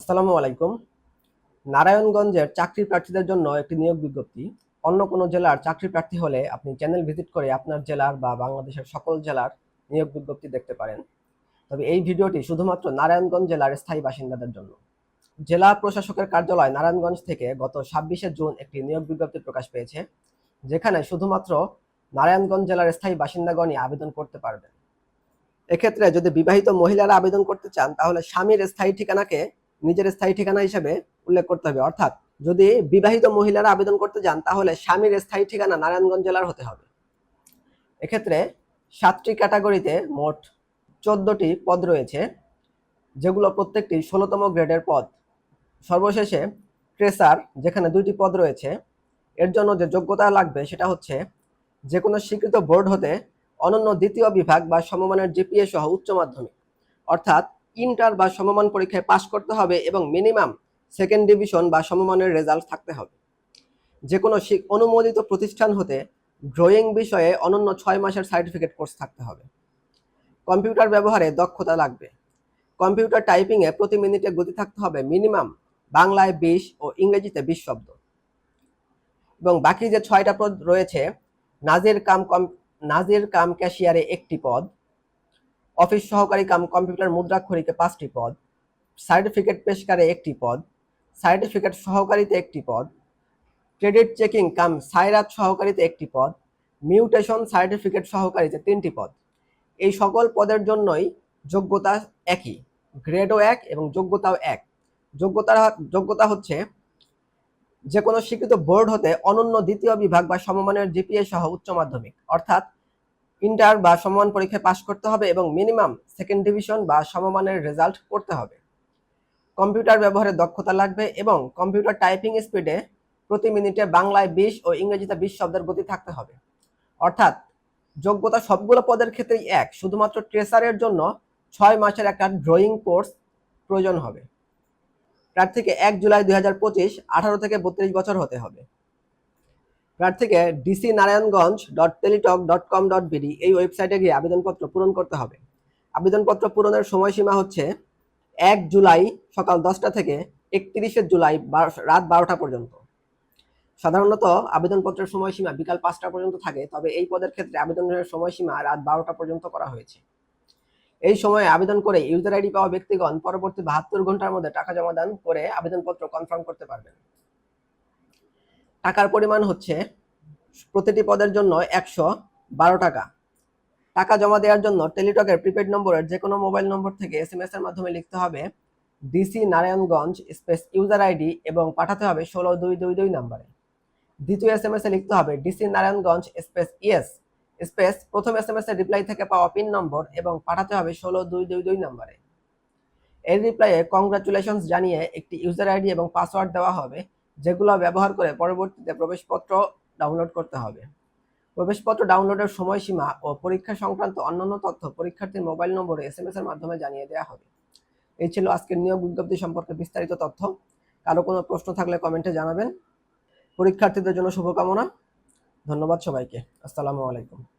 আসসালামু আলাইকুম। নারায়ণগঞ্জের চাকরি প্রার্থীদের জন্য একটি নিয়োগ বিজ্ঞপ্তি। অন্য কোনো জেলার চাকরি প্রার্থী হলে আপনি চ্যানেল ভিজিট করে আপনার জেলার বা বাংলাদেশের সকল জেলার নিয়োগ বিজ্ঞপ্তি দেখতে পারেন। তবে এই ভিডিওটি শুধুমাত্র নারায়ণগঞ্জ জেলার স্থায়ী বাসিন্দাদের জন্য। জেলা প্রশাসকের কার্যালয় নারায়ণগঞ্জ থেকে গত ছাব্বিশে জুন একটি নিয়োগ বিজ্ঞপ্তি প্রকাশ পেয়েছে, যেখানে শুধুমাত্র নারায়ণগঞ্জ জেলার স্থায়ী বাসিন্দাগণই আবেদন করতে পারবেন। এক্ষেত্রে যদি বিবাহিত মহিলারা আবেদন করতে চান, তাহলে স্বামীর স্থায়ী ঠিকানাকে নিজের স্থায়ী ঠিকানা হিসেবে উল্লেখ করতে হবে। অর্থাৎ যদি বিবাহিত মহিলারা আবেদন করতে যান, তাহলে স্বামীর স্থায়ী ঠিকানা নারায়ণগঞ্জ জেলার হতে হবে। এক্ষেত্রে সাতটি ক্যাটাগরিতে মোট চোদ্দটি পদ রয়েছে, যেগুলো প্রত্যেকটি ষোলোতম গ্রেডের পদ। সর্বশেষে ট্রেসার, যেখানে দুইটি পদ রয়েছে, এর জন্য যে যোগ্যতা লাগবে সেটা হচ্ছে যে কোনো স্বীকৃত বোর্ড হতে অনন্য দ্বিতীয় বিভাগ বা সমমানের জিপিএ সহ উচ্চ মাধ্যমিক। অর্থাৎ ইন্টার বা সমমান পরীক্ষায় পাশ করতে হবে এবং মিনিমাম সেকেন্ড ডিভিশন বা সমমানের রেজাল্ট থাকতে হবে। যে কোনো অনুমোদিত প্রতিষ্ঠান হতে ড্রয়িং বিষয়ে অনন্য ছয় মাসের সার্টিফিকেট কোর্স থাকতে হবে। কম্পিউটার ব্যবহারে দক্ষতা লাগবে। কম্পিউটার টাইপিংয়ে প্রতি মিনিটে গতি থাকতে হবে মিনিমাম বাংলায় বিশ ও ইংরেজিতে বিশ শব্দ। এবং বাকি যে ছয়টা পদ রয়েছে, নাজির কাম কম- নাজির কাম ক্যাশিয়ারে একটি পদ অফিস সহকারী কাম কম্পিউটার মুদ্রাক্ষরিকে পাঁচটি পদ, সার্টিফিকেট পেশকারে একটি পদ, সার্টিফিকেট সহকারীতে একটি পদ, ক্রেডিট চেকিং কাম সাইরাত সহকারীতে একটি পদ, মিউটেশন সার্টিফিকেট সহকারীতে তিনটি পদ। এই সকল পদের জন্যই যোগ্যতা একই, গ্রেডও এক এবং যোগ্যতাও এক। যোগ্যতা যোগ্যতা হচ্ছে যে কোনো স্বীকৃত বোর্ড হতে অনন্য দ্বিতীয় বিভাগ বা সমমানের জিপিএ সহ উচ্চ মাধ্যমিক। অর্থাৎ ইন্টার বা সমমান পরীক্ষায় পাশ করতে হবে এবং মিনিমাম সেকেন্ড ডিভিশন বা সমমানের রেজাল্ট করতে হবে। কম্পিউটার ব্যবহারে দক্ষতা লাগবে এবং কম্পিউটার টাইপিং স্পিডে প্রতি মিনিটে বাংলায় বিশ ও ইংরেজিতে বিশ শব্দের গতি থাকতে হবে। অর্থাৎ যোগ্যতা সবগুলো পদের ক্ষেত্রেই এক, শুধুমাত্র ট্রেসারের জন্য ছয় মাসের একটা ড্রয়িং কোর্স প্রয়োজন হবে। প্রার্থীকে এক জুলাই দুই হাজার পঁচিশ আঠারো থেকে বত্রিশ বছর হতে হবে। প্রার্থীকে DC Narayanganj dot Teletalk dot com dot BD এই ওয়েবসাইটে গিয়ে আবেদনপত্র পূরণ করতে হবে। আবেদনপত্র পূরণের সময়সীমা হচ্ছে এক জুলাই সকাল দশটা থেকে একত্রিশে জুলাই রাত বারোটা পর্যন্ত। সাধারণত আবেদনপত্রের সময়সীমা বিকাল পাঁচটা পর্যন্ত থাকে, তবে এই পদের ক্ষেত্রে আবেদনের সময়সীমা রাত বারোটা পর্যন্ত করা হয়েছে। এই সময়ে আবেদন করে ইউজার আইডি পাওয়া ব্যক্তিগণ পরবর্তী বাহাত্তর ঘণ্টার মধ্যে টাকা জমা দান করে আবেদনপত্র কনফার্ম করতে পারবেন। টাকার পরিমাণ হচ্ছে প্রতিটি পদের জন্য একশো বারো টাকা। টাকা জমা দেওয়ার জন্য টেলিটকের প্রিপেড নম্বরের যে কোনো মোবাইল নম্বর থেকে এস এম এস এর মাধ্যমে লিখতে হবে DC Narayanganj space user ID এবং পাঠাতে হবে ষোলো দুই দুই দুই নাম্বারে। দ্বিতীয় এস এম এস এ লিখতে হবে DC Narayanganj space ES space প্রথম এস এম এস এর রিপ্লাই থেকে পাওয়া পিন নম্বর এবং পাঠাতে হবে ষোলো দুই দুই দুই নাম্বারে। এর রিপ্লাইয়ে কংগ্রাচুলেশনস জানিয়ে একটি ইউজার আইডি এবং পাসওয়ার্ড দেওয়া হবে যেগুলো ব্যবহার করে পরবর্তীতে প্রবেশপত্র ডাউনলোড করতে হবে। প্রবেশপত্র ডাউনলোডের সময়সীমা ও পরীক্ষা সংক্রান্ত অন্যান্য তথ্য পরীক্ষার্থীর মোবাইল নম্বরে এস এর মাধ্যমে জানিয়ে দেওয়া হবে। এই ছিল আজকের নিয়োগ বিজ্ঞপ্তি সম্পর্কে বিস্তারিত তথ্য। কারও কোনো প্রশ্ন থাকলে কমেন্টে জানাবেন। পরীক্ষার্থীদের জন্য শুভকামনা। ধন্যবাদ সবাইকে। আসসালামু আলাইকুম।